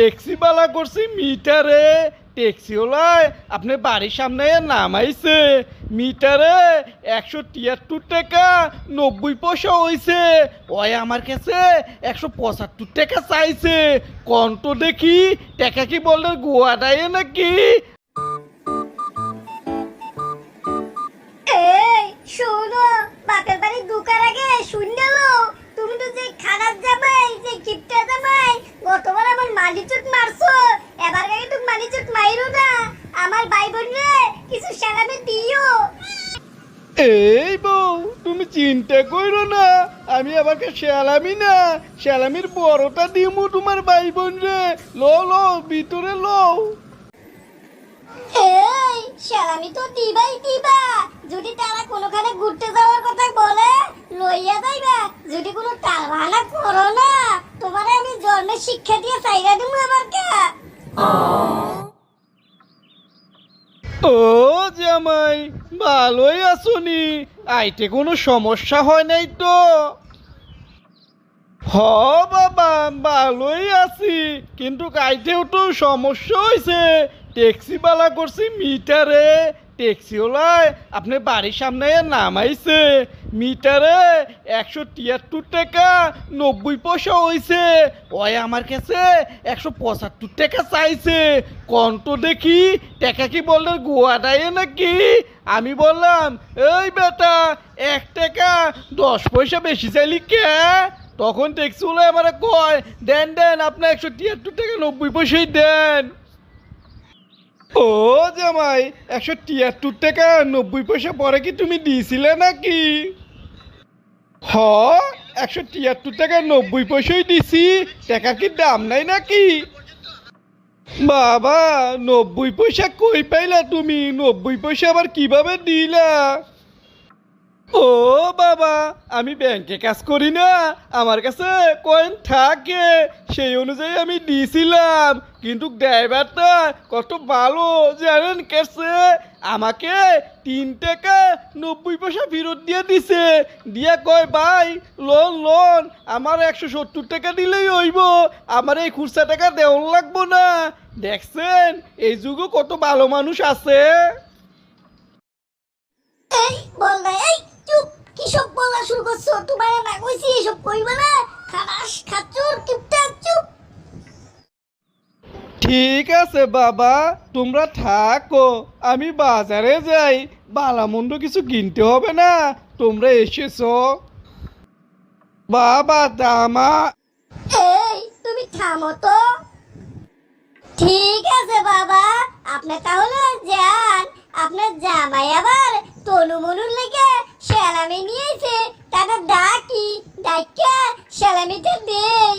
Taxi বালা করছি মিটারে। ট্যাক্সিওয়ালায় আপনি বাড়ির সামনে নামাইছে। মিটারে একশো তিয়াত্তর টাকা নব্বই পয়সা হয়েছে ওই আমার কাছে একশো পঁচাত্তর টাকা চাইছে। কন্ট দেখি, টাকা কি বললেন গোয়াটায় নাকি? আগে মাইরো না। আমার ভাই বোন রে কিছু সালামে দিও। এই বউ তুমি চিন্তা করো না। আমি আমাকে শ্যালামি না। শ্যালামির বড়টা দিমু তোমার ভাই বোন রে লো লো ভিতরে লো এই সালামি তো দিবাই দিবা। যদি তারা কোনোখানে ঘুরতে যাওয়ার কথা বলে লইয়া যাইবা। যদি কোনো টালবাহানা করো না তোমারে আমি জন্মের শিক্ষা দিয়ে চাইরা দিমু এবার কে ও জামাই, ভালোই আছনি। আইতে কোনো সমস্যা হয় নাই তো? হ বাবা, ভালোই আছি, কিন্তু কাইতেও তো সমস্যা হয়েছে ট্যাক্সিওয়ালা করছি মিটারে। ট্যাক্সি ওলায় আপনি বাড়ির সামনে নামাইছে, মিটারে একশো তিয়াত্তর টাকা নব্বই পয়সা হয়েছে ওই আমার কাছে একশো পঁচাত্তর টাকা চাইছে। কন্ট দেখি, টাকা কি বললেন গোয়া দেয় নাকি? আমি বললাম, এই বেটা, এক টাকা দশ পয়সা বেশি চাইলি কে? তখন ট্যাক্সি ওলাই আমার কয়, দেন দেন, আপনার একশো তিয়াত্তর টাকা নব্বই পয়সাই দেন। ও জামাই, একশো তিয়াত্তর টাকা, নব্বই পয়সা পরে কি তুমি দিয়েছিলে নাকি? হ, একশো তিয়াত্তর টাকা, নব্বই পয়সাই দিছি টাকা কি দাম নাই নাকি? বাবা, নব্বই পয়সা কই পাইলা তুমি? নব্বই পয়সা আবার কীভাবে দিলা? ও বাবা, আমি ব্যাংকে কাজ করি না। আমার কাছে কয়েন থাকে, সেই অনুযায়ী আমি দিয়েছিলাম কিন্তু ড্রাইভারটা কত ভালো, জানেন কেসে আমাকে তিন টাকা নব্বই পয়সা ফেরত দিয়ে দিছে। দিয়া কয়, ভাই লোন লোন আমার একশো সত্তর টাকা দিলেই হইব। আমার এই খুচরা টাকা দেওয়ান লাগবো না। দেখছেন, এই যুগে কত ভালো মানুষ আছে। বলা শুরু করছ? তোমার না কইছি এসব কইবা না। কিপটা চুপ। ঠিক আছে বাবা তোমরা থাকো আমি বাজারে যাই। বালামন্দ কিছু কিনতে হবে না তোমরা এসেছ। বাবা দামা। এই তুমি থামো তো। ঠিক আছে বাবা আপনি তাহলে যান। আপনার জামাই আবার তনু মনুর লেগে সেলামি নিয়েছে। তাদের ডাকি ডাক্কা সেলামিটা দেই